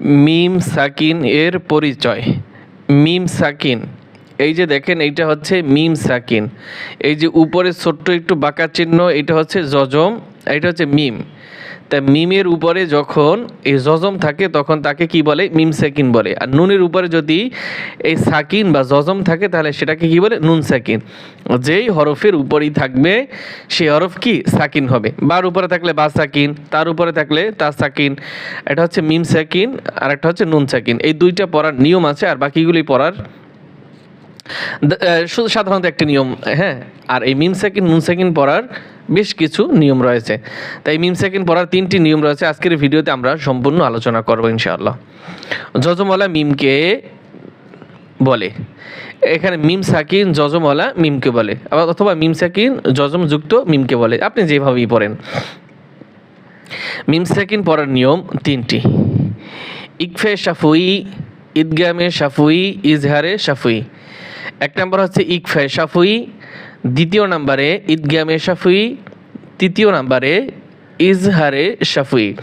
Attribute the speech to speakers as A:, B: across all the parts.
A: মিম সাকিন এর পরিচয়। মিম সাকিন। এই যে দেখেন, এইটা হচ্ছে মিম সাকিন। এই যে উপরে ছোট্ট একটু বাঁকা চিহ্ন, এটা হচ্ছে জজম এটা হচ্ছে মিম। তা মিমের উপরে যখন এই জজম থাকে, তখন তাকে কি বলে? মিম সাকিন বলে। আর নুনের উপরে যদি এই সাকিন বা জজম থাকে, তাহলে সেটাকে কি বলে? নুন সাকিন। যেই হরফের উপরেই থাকবে সেই হরফ কি? সাকিন হবে। বার উপরে থাকলে বা সাকিন, তার উপরে থাকলে তা সাকিন। এটা হচ্ছে মিম সাকিন, আর একটা হচ্ছে নুন সাকিন। এই দুইটা পড়ার নিয়ম আছে, আর বাকিগুলি পড়ার শুধু সাধারণত একটি নিয়ম। হ্যাঁ আর এই মিম সেকেন্ড নুন সেকেন্ড পড়ার বেশ কিছু নিয়ম রয়েছে। তাই মিম সেকেন্ড পড়ার তিনটি নিয়ম রয়েছে। আজকের ভিডিওতে আমরা সম্পূর্ণ আলোচনা করব ইনশাআল্লাহ। যজমলা মিমকে বলে। এখানে মিম সাকিন, যজমলা মিমকে বলে। আবার অথবা মিম সাকিন, যজম যুক্ত মিমকে বলে। আপনি যেভাবেই পড়েন। মিম সাকিন পড়ার নিয়ম তিনটি। ইকফে সাফুই ঈদগামে সাফুই ইজহারে সাফুই এক নম্বর হচ্ছে ইকফে শাফুই দ্বিতীয় নাম্বারে ঈদগামে শাফুই তৃতীয় নম্বরে ইজহারে শাফুই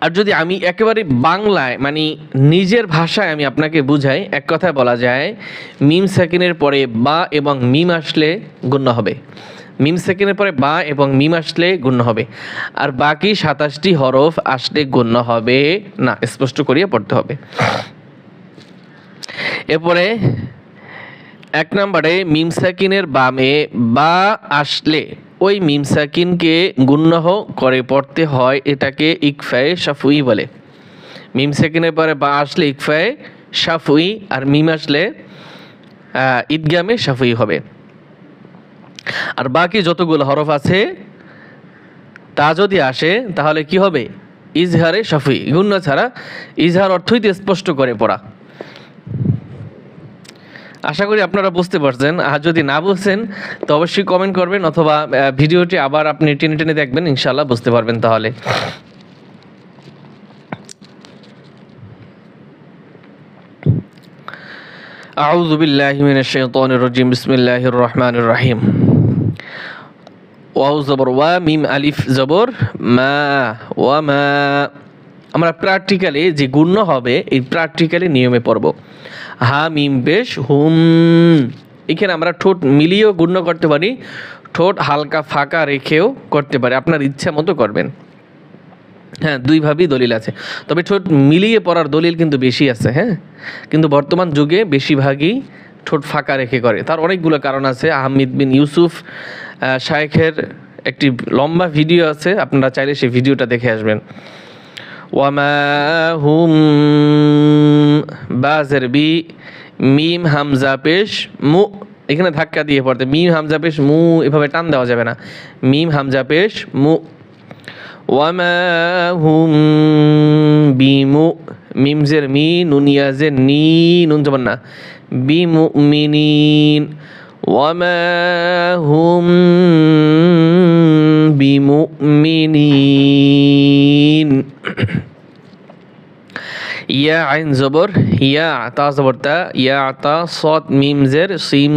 A: আর যদি আমি একেবারে বাংলায় মানে নিজের ভাষায় আমি আপনাকে বুঝাই, এক কথায় বলা যায়, মিম সেকেন্ডের পরে বা এবং মিম আসলে গণ্য হবে। মিম সেকেন্ডের পরে বা এবং মিম আসলে গণ্য হবে। আর বাকি সাতাশটি হরফ আসলে গণ্য হবে না, স্পষ্ট করিয়ে পড়তে হবে। এরপরে এক নম্বরে মিমসাকিনের বামে বা আসলে ওই মিম সাকিনকে গুণ্যহ করে পড়তে হয় এটাকে ইকফায়ে সাফুই বলে। মিম সাকিনের পরে বা আসলে ইকফায়ে সাফুই আর মিম আসলে ঈদগামে সাফুই হবে। আর বাকি যতগুলো হরফ আছে, তা যদি আসে, তাহলে কি হবে? ইজহারে সাফুই গুণ্য ছাড়া ইজহার অর্থই স্পষ্ট করে পড়া। আশা করি আপনারা বুঝতে পারছেন আর যদি না বুঝছেন তো অবশ্যই কমেন্ট করবেন অথবা আহ, ভিডিওটি আবার আপনি টেনে টেনে দেখবেন ইনশাল্লাহ বুঝতে পারবেন তাহলে أعوذ بالله من الشيطان الرجيم بسم الله الرحمن الرحيم ওয়াও জবর ওয়া মিম আলিফ জবর মা ওয়া মা আমরা প্র্যাকটিক্যালি যে গুণ্য হবে, এই প্র্যাকটিক্যালি নিয়মে পড়ব। হা, মিম, বেশ, হুম। এখানে আমরা ঠোঁট মিলিয়েও গুণ্য করতে পারি। ঠোঁট হালকা ফাঁকা রেখেও করতে পারি। আপনার ইচ্ছা মতো করবেন। হ্যাঁ দুইভাবেই দলিল আছে। তবে ঠোঁট মিলিয়ে পড়ার দলিল কিন্তু বেশি আছে হ্যাঁ? কিন্তু বর্তমান যুগে বেশিরভাগই ঠোঁট ফাঁকা রেখে করে। তার অনেকগুলো কারণ আছে। আহমিদ বিন ইউসুফ শায়েখের একটি লম্বা ভিডিও আছে। আপনারা চাইলে সেই ভিডিওটা দেখে আসবেন। ওয়ামা হুম বাজের বি মিম হামজা পেশ মু এখানে ধাক্কা দিয়ে পড়তে। মিম হামজা পেশ মু এভাবে টান দেওয়া যাবে না। মিম হামজা পেশ মু ওয়ামা হুম বিমু মিমজের মি নুনিয়াজের নি নুন জবান না বিমু মিনিন ওয়ামা হুম বিমুমিনিন ইয়া আইন জবর, ইয়া তা জবর তা, ইয়া তা সদ মিমজের সিম,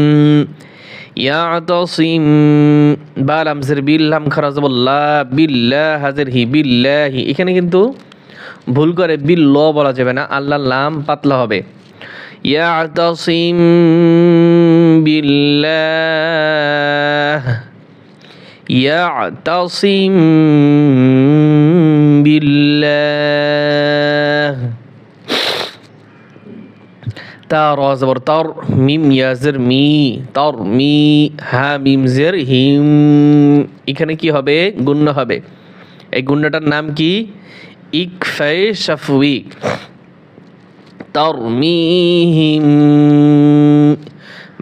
A: ইয়া তা সিম বাল আমজের বিল্লাম খারা জবর, লা বিল্লাহ হাজের হি বিল্লাহি। এখানে কিন্তু ভুল করে বিল্ল বলা যাবে না, আল্লাহ লাম পাতলা হবে। ইয়াতাসিম বিল্লাহ ইয়াতাসিম বিল্লাহ। তার জবর তার মিম ইয়াজের মি তার মি হা মিম জের হিম এখানে কি হবে? গুণ্য হবে। এই গুণ্যটার নাম কি? ইকফাই শাফুই তরমিহিম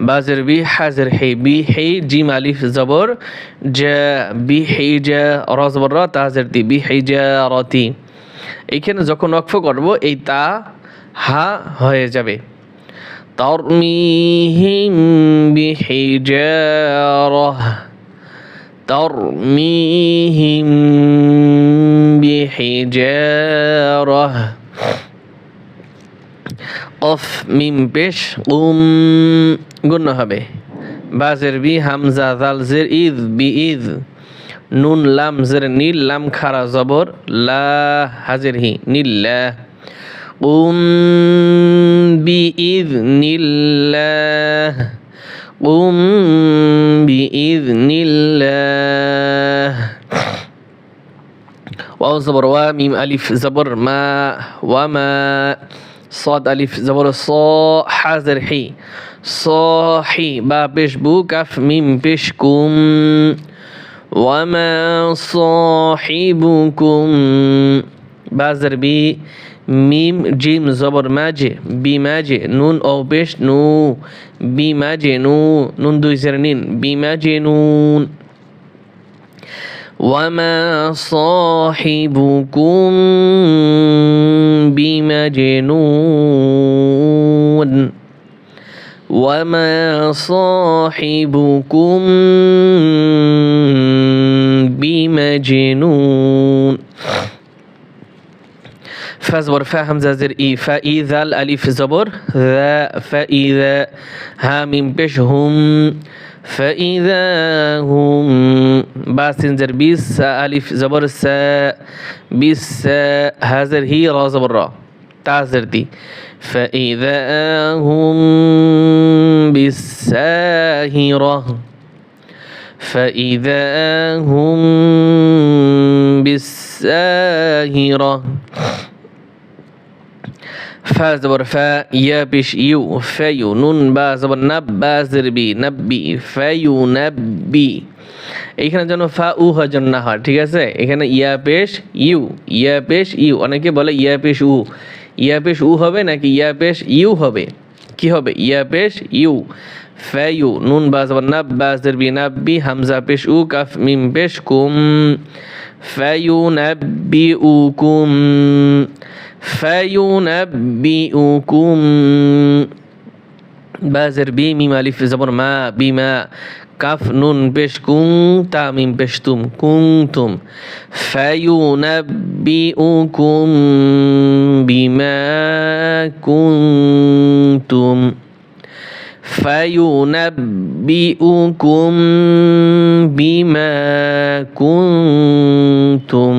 A: বাজের বি হাজের হে বি হে জিম আলিফ জবর জা বি হে জা র জবর র তাজের দি বি হে জা রতি এইখানে যখন অক্ষ করব, এই তা, হা, হয়ে যাবে। তরমিহিম বি হে জা ترميهم بحجارة কফ মিম পেশ উম গুণ হবে বাজের বি হামজা জাল জের ইদ বি ইদ নুন লাম জের নীল লাম খারা জবর লা হাজের হি নীল্লা قم بإذن الله. قم بإذن الله. واو زبر وا ميم ألف زبر ما وما. صاد ألف زبر صا حازر حي. صاحي با بيش بو كف ميم بيش كم وما صاحبكم بازر بي. মিম জিম জবর মাঝে বি মাঝে নুন ও পেশ নু বি মাঝে নু নুন দুই সের নিন বি মাঝে নুন وما صاحبكم بمجنون وما صاحبكم بمجنون فزبر فا همزة زر إي. فإذا الألف زبر ذا فإذا ها من بش هم. فإذا هم. باسن زر بيس ألف زبر سا بيس هازر هي. را زبر را. تازر دي. فإذا هم. بالساهرة فإذا هم. بالساهرة ফা জবর ফা ইয়া পেশ ইউ ফেয়ু নুন বা জবর নাব বা জেরবি নাব্বি ফেয়ু নাব্বি এইখানে যেন ফা উ হয় যেন না হয়, ঠিক আছে? এখানে ইয়া পেশ ইউ, ইয়া পেশ ইউ। অনেকে বলে ইয়া পেশ উ। ইয়া পেশ উ হবে নাকি ইয়া পেশ ইউ হবে? কি হবে? ইয়া পেশ ইউ। ফেয়ু নুন বা জবর নাব, বা জেরবি নাব্বি হামজা পেশ উ, কাফ মিম পেশ কুম। ফেয়ু নাব্বি উ কুম। فينبئكم بازر بي ميم ألف زبر ما بما কাফ নুন পেশ কুং তা মিম পেশ তুম কুংতুম ফায়ুনাব্বিউকুম বিমা কুনতুম ফায়ুনাব্বিউকুম বিমা কুনতুম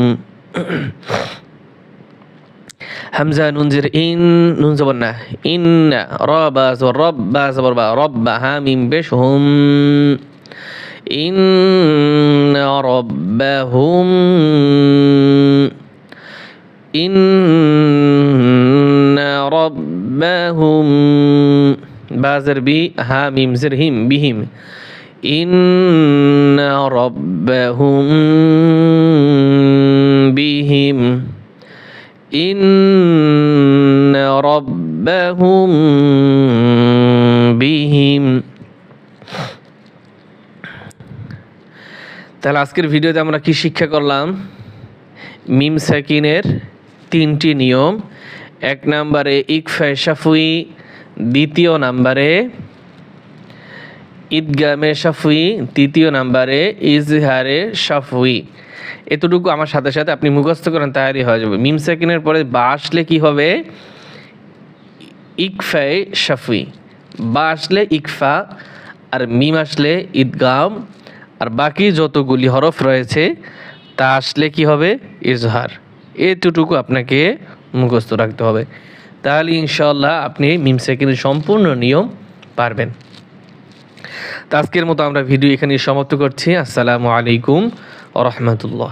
A: হামজা নুন জির ইন নুন জবর না ইন রবা জবর রব্বা জবর বা রব্বা হা মিম বেশ হুম ইন রব্বাহুম ইন রব্বাহুম বাজর বি হা মিম জির হিম বিহিম ইন রব্বাহুম বিহিম إن ربهم بهم তাহলে আজকের ভিডিওতে আমরা কি শিক্ষা করলাম মিম সাকিনের তিনটি নিয়ম এক নম্বরে ইকফা শাফুই দ্বিতীয় নাম্বারে ঈদগামে শাফুই তৃতীয় নাম্বারে, ইজহারে শাফুই এতটুকু আমার সাথে সাথে আপনি মুখস্থ করেন তাহারি হয়ে যাবে। মিম সেকেন্ডের পরে বা আসলে কী হবে? ইকফায় শাফি বা আসলে ইকফা, আর মিম আসলে ঈদগাম। আর বাকি যতগুলি হরফ রয়েছে, তা আসলে কি হবে? ইজহার। এতটুকু আপনাকে মুখস্থ রাখতে হবে। তাহলে ইনশাল্লাহ আপনি মিম সেকেন্ডের সম্পূর্ণ নিয়ম পারবেন। তো আজকের মতো আমরা ভিডিও এখানে সমাপ্ত করছি। আসসালামু আলাইকুম রহমতুল্লাহ।